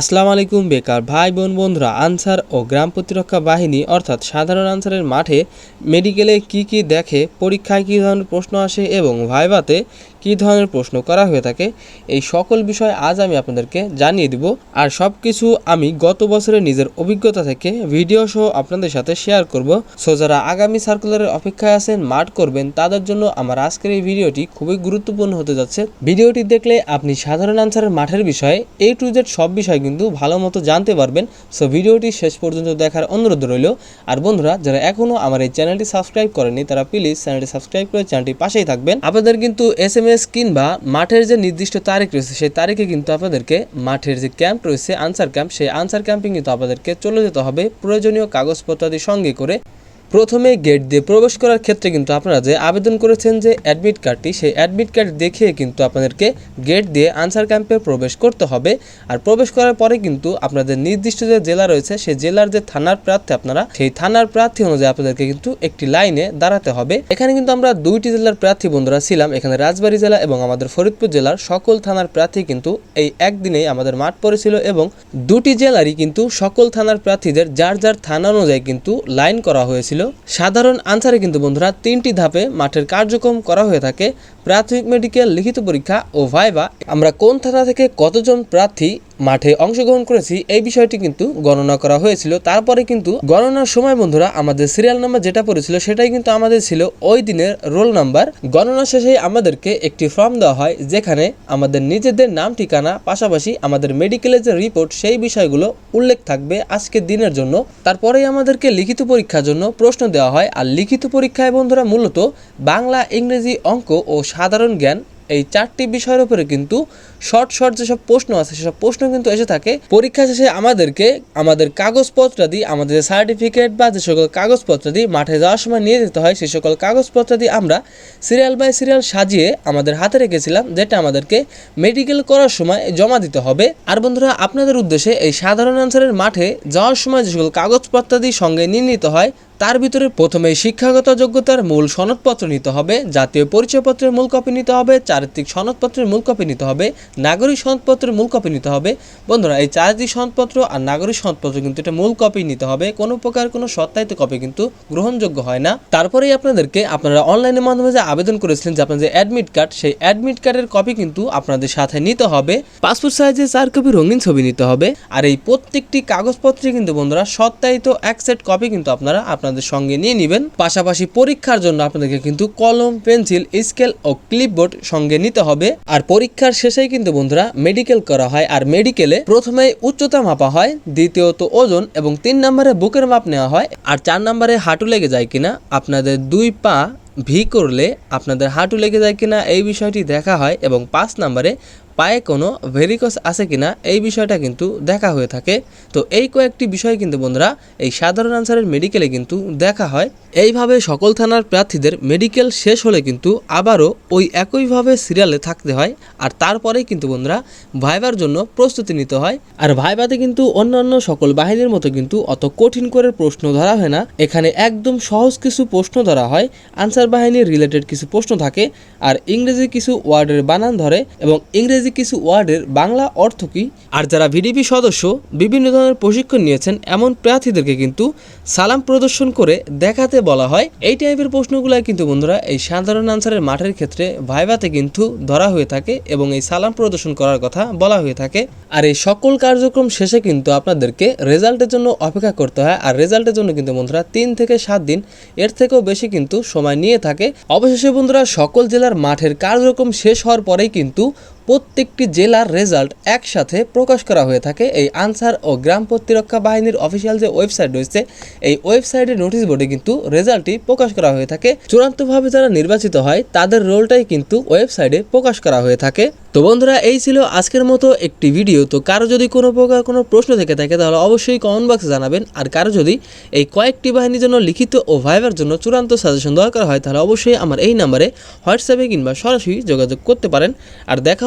আসসালামু আলাইকুম, বেকার ভাই, বোন, বন্ধুরা। আনসার ও গ্রাম প্রতিরক্ষা বাহিনী, অর্থাৎ সাধারণ আনসারের মাঠে মেডিকেলে কি কি দেখে, পরীক্ষায় কী ধরনের প্রশ্ন আসে এবং ভাইভাতে কী ধরনের প্রশ্ন করা হয়ে থাকে, এই সকল বিষয় আজ আমি আপনাদেরকে জানিয়ে দিব। আর সব কিছু আমি গত বছরের নিজের অভিজ্ঞতা থেকে ভিডিও সহ আপনাদের সাথে শেয়ার করব। সো যারা আগামী সার্কুলারের অপেক্ষায় আছেন, মাঠ করবেন, তাদের জন্য আমার আজকের এই ভিডিওটি খুবই গুরুত্বপূর্ণ হতে যাচ্ছে। ভিডিওটি দেখলে আপনি সাধারণ আনসারের মাঠের বিষয়ে এ টু জেড সব বিষয় কিন্তু ভালো মতো জানতে পারবেন। সো ভিডিওটি শেষ পর্যন্ত দেখার অনুরোধ রইল। আর বন্ধুরা, যারা এখনও আমার এই চ্যানেলটি সাবস্ক্রাইব করেনি তারা প্লিজ চ্যানেলটি সাবস্ক্রাইব করে চ্যানেলটি পাশেই থাকবেন। আপনাদের কিন্তু এস এম এস কিংবা মাঠের যে নির্দিষ্ট তারিখ রয়েছে, সেই তারিখে কিন্তু আপনাদেরকে মাঠের যে ক্যাম্প রয়েছে, আনসার ক্যাম্প, সেই আনসার ক্যাম্পে কিন্তু আপনাদেরকে চলে যেতে হবে। প্রয়োজনীয় কাগজপত্রাদি সঙ্গে করে প্রথমে গেট দিয়ে প্রবেশ করার ক্ষেত্রে কিন্তু আপনারা যে আবেদন করেছেন যে অ্যাডমিট কার্ডটি সেই অ্যাডমিট কার্ড দেখিয়ে কিন্তু আপনাদেরকে গেট দিয়ে আনসার ক্যাম্পে প্রবেশ করতে হবে। আর প্রবেশ করার পরে কিন্তু আপনাদের নির্দিষ্ট যে জেলা রয়েছে, সেই জেলার যে থানার প্রার্থী আপনারা, সেই থানার প্রার্থী অনুযায়ী আপনাদেরকে কিন্তু একটি লাইনে দাঁড়াতে হবে। এখানে কিন্তু আমরা দুইটি জেলার প্রার্থী বন্ধুরা ছিলাম, এখানে রাজবাড়ী জেলা এবং আমাদের ফরিদপুর জেলার সকল থানার প্রার্থী কিন্তু এই একদিনেই আমাদের মাঠ পড়েছিল এবং দুটি জেলারই কিন্তু সকল থানার প্রার্থীদের, যার যার থানা অনুযায়ী কিন্তু লাইন করা হয়েছিল। সাধারণ আনসারে কিন্তু বন্ধুরা তিনটি ধাপে মাঠের কার্যক্রম করা হয়ে থাকে। প্রাথমিক মেডিকেল, লিখিত পরীক্ষা ও ভাইবা। আমরা কোন থানা থেকে কতজন প্রার্থী মাঠে অংশগ্রহণ করেছি এই বিষয়টি কিন্তু গণনা করা হয়েছিল। তারপরে কিন্তু গণনার সময় বন্ধুরা, আমাদের সিরিয়াল নাম্বার যেটা পড়েছিল সেটাই কিন্তু আমাদের ছিল ওই দিনের রোল নাম্বার গণনা শেষে আমাদেরকে একটি ফর্ম দেওয়া হয়, যেখানে আমাদের নিজেদের নাম, ঠিকানা, পাশাপাশি আমাদের মেডিকেলের যে রিপোর্ট সেই বিষয়গুলো উল্লেখ থাকবে আজকের দিনের জন্য। তারপরেই আমাদেরকে লিখিত পরীক্ষার জন্য প্রশ্ন দেওয়া হয়। আর লিখিত পরীক্ষায় বন্ধুরা, মূলত বাংলা, ইংরেজি অঙ্ক ও সাধারণ জ্ঞান, এই চারটি বিষয়ের উপরে কিন্তু শর্ট শর্ট যেসব প্রশ্ন আছে, সেসব প্রশ্ন কিন্তু এসে থাকে। পরীক্ষা শেষে আমাদেরকে আমাদের কাগজপত্রাদি আমাদের সার্টিফিকেট বা যে সকল কাগজপত্রাদি মাঠে যাওয়ার সময় নিয়ে যেতে হয়, সেই সকল কাগজপত্রাদি আমরা সিরিয়াল বাই সিরিয়াল সাজিয়ে আমাদের হাতে রেখেছিলাম, যেটা আমাদেরকে মেডিকেল করার সময় জমা দিতে হবে। আর বন্ধুরা, আপনাদের উদ্দেশ্যে এই সাধারণ আনসারের মাঠে যাওয়ার সময় যে সকল কাগজপত্রাদি সঙ্গে নিয়ে নিতে হয় তার ভিতরে প্রথমে শিক্ষাগত যোগ্যতার মূল সনদপত্র নিতে হবে, জাতীয় পরিচয়পত্রের মূল কপি নিতে হবে, চারিত্রিক সনদপত্রের মূল কপি নিতে হবে, নাগরিক সনদপত্রের মূল কপি নিতে হবে। বন্ধুরা, এই চারিত্রিক সনদপত্র আর নাগরিক সনদপত্র কিন্তু এটা মূল কপি নিতে হবে, কোনো প্রকার কোনো সত্যায়িত কপি কিন্তু গ্রহণযোগ্য হয় না। তারপরেই আপনাদেরকে আপনারা অনলাইনের মাধ্যমে যে আবেদন করেছিলেন যে আপনার যে অ্যাডমিট কার্ড, সেই অ্যাডমিট কার্ডের কপি কিন্তু আপনাদের সাথে নিতে হবে। পাসপোর্ট সাইজে চার কপি রঙিন ছবি নিতে হবে। আর এই প্রত্যেকটি কাগজপত্রে কিন্তু বন্ধুরা সত্যায়িত এক সেট কপি কিন্তু আপনারা আপনাদের সঙ্গে নিয়ে নেবেন। পাশাপাশি পরীক্ষার জন্য আপনাদেরকে কিন্তু কলম, পেন্সিল, স্কেল ও ক্লিপবোর্ড সঙ্গে নিতে হবে। আর পরীক্ষার শেষেই কিন্তু বন্ধুরা মেডিকেল করা হয়। আর মেডিকেলে প্রথমে উচ্চতা মাপা হয়, দ্বিতীয়ত ওজন এবং তিন নম্বরে বুকের মাপ নেওয়া হয়। আর চার নম্বরে হাঁটু লেগে যায় কিনা, আপনাদের দুই পা ভি করলে আপনাদের হাঁটু লেগে যায় কিনা এই বিষয়টি দেখা হয় এবং পাঁচ নম্বরে পায়ে কোনো ভেরিকস আছে কিনা এই বিষয়টা কিন্তু দেখা হয়ে থাকে। তো এই কয়েকটি বিষয় কিন্তু বন্ধুরা, এই সাধারণ আনসারের মেডিকেলে কিন্তু দেখা হয়। এইভাবে সকল থানার প্রার্থীদের মেডিকেল শেষ হলে কিন্তু আবারও ওই একইভাবে সিরিয়ালে থাকতে হয়। আর তারপরেই কিন্তু বন্ধুরা, ভাইবার জন্য প্রস্তুতি নিতে হয়। আর ভাইবাতে কিন্তু অন্যান্য সকল বাহিনীর মতো কিন্তু অত কঠিন করে প্রশ্ন ধরা হয় না। এখানে একদম সহজ কিছু প্রশ্ন ধরা হয়। আনসার বাহিনীর রিলেটেড কিছু প্রশ্ন থাকে। আর ইংরেজি কিছু ওয়ার্ডের বানান ধরে এবং ইংরেজি কিছু ওয়ার্ডের বাংলা অর্থ কী? আর যারা ভিডিপি সদস্য, বিভিন্ন ধরনের প্রশিক্ষণ নিয়েছেন, এমন প্রার্থীদেরকে কিন্তু সালাম প্রদর্শন করে দেখাতে বলা হয়। এই টাইপের প্রশ্নগুলো কিন্তু বন্ধুরা, এই সাধারণ আনসারের মাঠের ক্ষেত্রে ভাইভাতে কিন্তু ধরা হয়ে থাকে এবং এই সালাম প্রদর্শন করার কথা বলা হয়ে থাকে। আর এই সকল কার্যক্রম শেষে কিন্তু আপনাদেরকে রেজাল্টের জন্য অপেক্ষা করতে হয়। আর রেজাল্টের জন্য কিন্তু বন্ধুরা, তিন থেকে সাত দিন, এর থেকেও বেশি কিন্তু সময় নিয়ে থাকে। অবশেষে বন্ধুরা, সকল জেলার মাঠের কার্যক্রম শেষ হওয়ার পরেই কিন্তু প্রত্যেকটি জেলার রেজাল্ট একসাথে প্রকাশ করা হয়ে থাকে। এই আনসার ও গ্রাম প্রতিরক্ষা বাহিনীর অফিসিয়াল যে ওয়েবসাইট রয়েছে, এই ওয়েবসাইটের নোটিশ বোর্ডে কিন্তু রেজাল্টটি প্রকাশ করা হয়ে থাকে। চূড়ান্তভাবে যারা নির্বাচিত হয়, তাদের রোলটাই কিন্তু ওয়েবসাইটে প্রকাশ করা হয়ে থাকে। তো বন্ধুরা, এই ছিল আজকের মতো একটি ভিডিও। তো কারও যদি কোনো প্রকার কোনো প্রশ্ন থেকে থাকে, তাহলে অবশ্যই কমেন্ট বক্সে জানাবেন। আর কারও যদি এই কয়েকটি বাহিনীর জন্য লিখিত ও ভাইবার জন্য চূড়ান্ত সাজেশন দরকার হয়, তাহলে অবশ্যই আমার এই নাম্বারে হোয়াটসঅ্যাপে কিংবা সরাসরি যোগাযোগ করতে পারেন। আর দেখা